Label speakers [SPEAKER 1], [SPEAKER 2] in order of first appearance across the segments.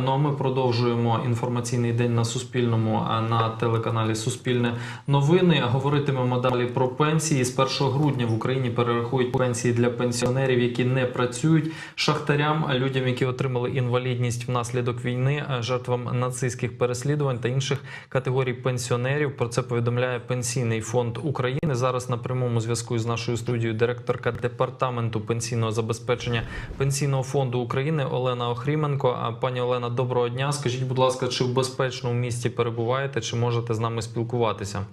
[SPEAKER 1] Ну а ми продовжуємо інформаційний день на Суспільному на телеканалі Суспільне новини. Говоритимемо далі про пенсії. З 1 грудня в Україні перерахують пенсії для пенсіонерів, які не працюють, шахтарям, людям, які отримали інвалідність внаслідок війни, жертвам нацистських переслідувань та інших категорій пенсіонерів. Про це повідомляє Пенсійний фонд України. Зараз на прямому зв'язку з нашою студією директорка департаменту пенсійного забезпечення Пенсійного фонду України Олена Охріменко. Пані Олена, доброго дня. Скажіть, будь ласка, чи в безпечному місті перебуваєте, чи можете з нами спілкуватися?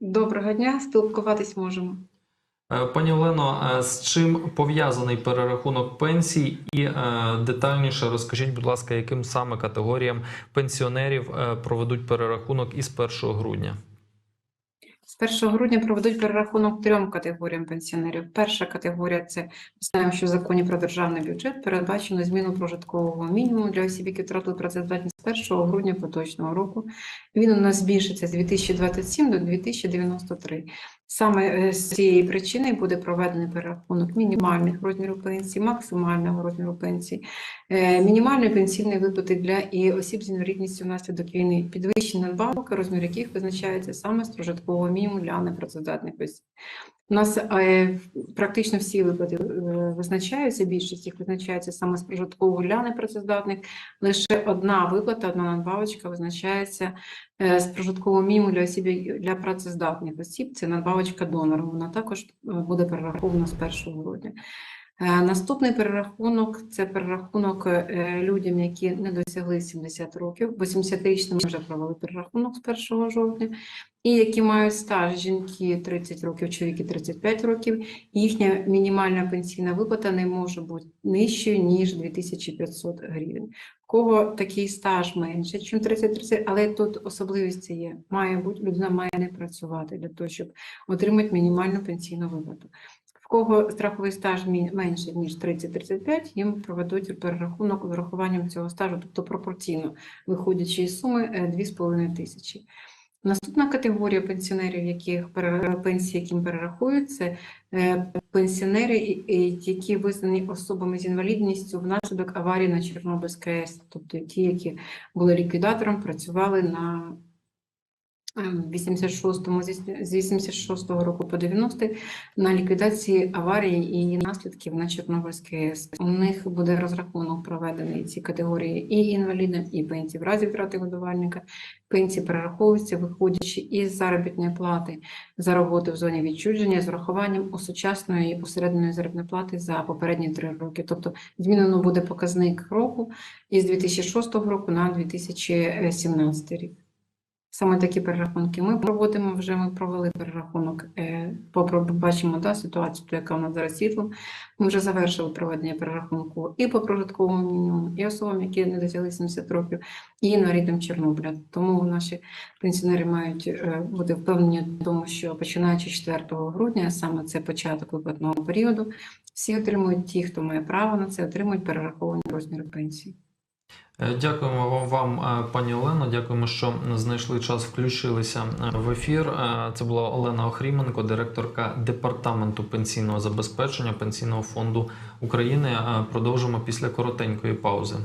[SPEAKER 2] Доброго дня, спілкуватись можемо.
[SPEAKER 1] Е, Пані Олено, е, з чим пов'язаний перерахунок пенсій, і е, детальніше розкажіть, будь ласка, яким саме категоріям пенсіонерів проведуть перерахунок із 1 грудня?
[SPEAKER 2] З 1 грудня проведуть перерахунок трьом категоріям пенсіонерів. Перша категорія це знаємо, що в законі про державний бюджет передбачено зміну прожиткового мінімуму для осіб, які втратили працездатність з 1 грудня поточного року. Він у нас збільшиться з 2027 до 2093. Саме е, з цієї причини буде проведений перерахунок мінімальних розмірів пенсії, максимального розміру пенсії, е, мінімальної пенсійної виплати для і осіб з інвалідністю внаслідок війни, підвищення надбавок, розмір яких визначається саме з прожиткового мінімуму для непрацездатних осіб. У нас е, практично всі виплати е, визначаються, більшість їх визначається саме з прожиткового для непрацездатних. Лише одна виплата, одна надбавочка визначається е, з прожиткового мінімуму для осіб для працездатних осіб. Це надбавочка донору. Вона також буде перерахована з 1 грудня. Е, Наступний перерахунок це перерахунок е, людям, які не досягли 70 років, бо 70-річним вже провели перерахунок з 1 жовтня, і які мають стаж жінки 30 років, чоловіки 35 років. Їхня мінімальна пенсійна виплата не може бути нижчою ніж 2500 гривень. В кого такий стаж менше, ніж 30-30, але тут особливість є. Має бути людина має не працювати для того, щоб отримати мінімальну пенсійну виплату. В кого страховий стаж менше ніж 30-35, їм проведуть перерахунок з урахуванням цього стажу, тобто пропорційно виходячи із суми е, 2,5 тисячі. Наступна категорія пенсіонерів, яких пенсії, яким перерахують, це е, пенсіонери, які визнані особами з інвалідністю внаслідок аварії на Чорнобильській АЕС, тобто ті, які були ліквідатором, працювали на ем, 86-му, зі- з 86-го року по 90-й на ліквідації аварії і наслідків на Чорнобильській АЕС. У них буде розрахунок проведений ці категорії і інваліда, і пенсії в разі втрати годувальника. Пенсії перераховуються, виходячи із заробітної плати за роботу в зоні відчуження з врахуванням осучасної і посередньої заробітної плати за попередні три роки. Тобто змінено буде показник року із 2006 року на 2017 рік. Саме такі перерахунки ми проводимо. Вже ми провели перерахунок. е, Бачимо да, ситуацію, ту, яка у нас зараз світло. Ми вже завершили проведення перерахунку і по прожитковому мінімуму, і особам, які не досягли 70 років, і інвалідам Чорнобиля. Тому наші пенсіонери мають е, бути впевнені в тому, що починаючи з 4 грудня, саме це початок виплатного періоду, всі отримують ті, хто має право на це, отримують перераховані розміри пенсії.
[SPEAKER 1] Е, Дякуємо вам, вам, е, пані Олено. Дякуємо, що знайшли час, включилися е, в ефір. Це була Олена Охріменко, директорка департаменту пенсійного забезпечення Пенсійного фонду України. Продовжимо після коротенької паузи.